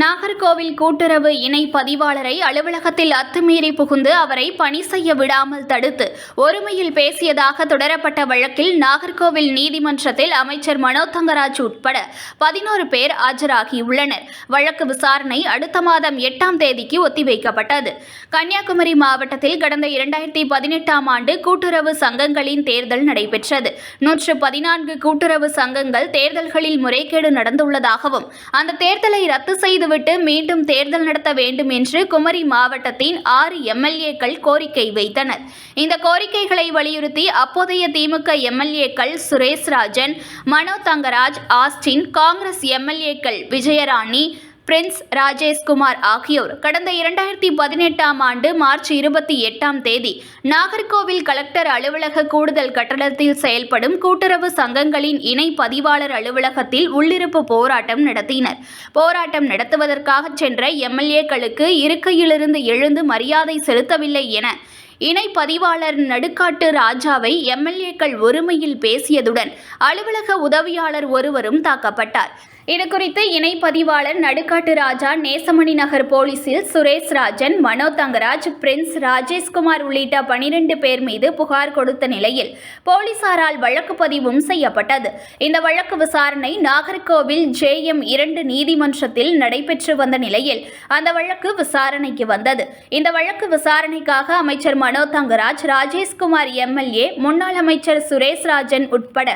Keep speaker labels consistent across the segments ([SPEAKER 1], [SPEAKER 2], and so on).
[SPEAKER 1] நாகர்கோவில் கூட்டுறவு இணை பதிவாளரை அலுவலகத்தில் அத்துமீறி புகுந்து அவரை பணி செய்ய விடாமல் தடுத்து ஒருமையில் பேசியதாக தொடரப்பட்ட வழக்கில் நாகர்கோவில் நீதிமன்றத்தில் அமைச்சர் மனோ தங்கராஜ் உட்பட பதினோரு பேர் ஆஜராகியுள்ளனர். வழக்கு விசாரணை அடுத்த மாதம் எட்டாம் தேதிக்கு ஒத்திவைக்கப்பட்டது. கன்னியாகுமரி மாவட்டத்தில் கடந்த இரண்டாயிரத்தி பதினெட்டாம் ஆண்டு கூட்டுறவு சங்கங்களின் தேர்தல் நடைபெற்றது. நூற்று பதினான்கு கூட்டுறவு சங்கங்கள் தேர்தல்களில் முறைகேடு நடந்துள்ளதாகவும் அந்த தேர்தலை ரத்து செய்து செய்துவிட்டு மீண்டும் தேர்தல் நடத்த வேண்டும் என்று குமரி மாவட்டத்தின் ஆறு எம்எல்ஏக்கள் கோரிக்கை வைத்தனர். இந்த கோரிக்கைகளை வலியுறுத்தி அப்போதைய திமுக எம்எல்ஏக்கள் சுரேஷ் ராஜன் மனோ தங்கராஜ் ஆஸ்டின் காங்கிரஸ் எம்எல்ஏக்கள் விஜயராணி பிரின்ஸ் ராஜேஷ்குமார் ஆகியோர் கடந்த இரண்டாயிரத்தி பதினெட்டாம் ஆண்டு மார்ச் இருபத்தி எட்டாம் தேதி நாகர்கோவில் கலெக்டர் அலுவலக கூடுதல் கட்டடத்தில் செயல்படும் கூட்டுறவு சங்கங்களின் இணை பதிவாளர் அலுவலகத்தில் உள்ளிருப்பு போராட்டம் நடத்தினர். போராட்டம் நடத்துவதற்காக சென்ற எம்எல்ஏக்களுக்கு இருக்கையிலிருந்து எழுந்து மரியாதை செலுத்தவில்லை என இணை பதிவாளர் நடுக்காட்டு ராஜாவை எம்எல்ஏக்கள் ஒருமையில் பேசியதுடன் அலுவலக உதவியாளர் ஒருவரும் தாக்கப்பட்டார். இதுகுறித்து இணை பதிவாளர் நடுக்காட்டு ராஜா நேசமணி நகர் போலீசில் சுரேஷ் ராஜன் மனோ தங்கராஜ் பிரின்ஸ் ராஜேஷ்குமார் உள்ளிட்ட பனிரெண்டு பேர் மீது புகார் கொடுத்த நிலையில் போலீசாரால் வழக்கு பதிவும் செய்யப்பட்டது. இந்த வழக்கு விசாரணை நாகர்கோவில் ஜேஎம் இரண்டு நீதிமன்றத்தில் நடைபெற்று வந்த நிலையில் அந்த வழக்கு விசாரணைக்கு வந்தது. இந்த வழக்கு விசாரணைக்காக அமைச்சர் மனோ தங்கராஜ் ராஜேஷ்குமார் எம்எல்ஏ முன்னாள் அமைச்சர் சுரேஷ் ராஜன் உட்பட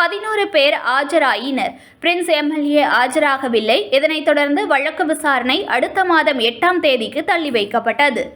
[SPEAKER 1] பதினோரு பேர் ஆஜராயினர். Prince MLA ஆஜராகவில்லை. இதனைத் தொடர்ந்து வழக்கு விசாரணை அடுத்த மாதம் எட்டாம் தேதிக்கு தள்ளி வைக்கப்பட்டது.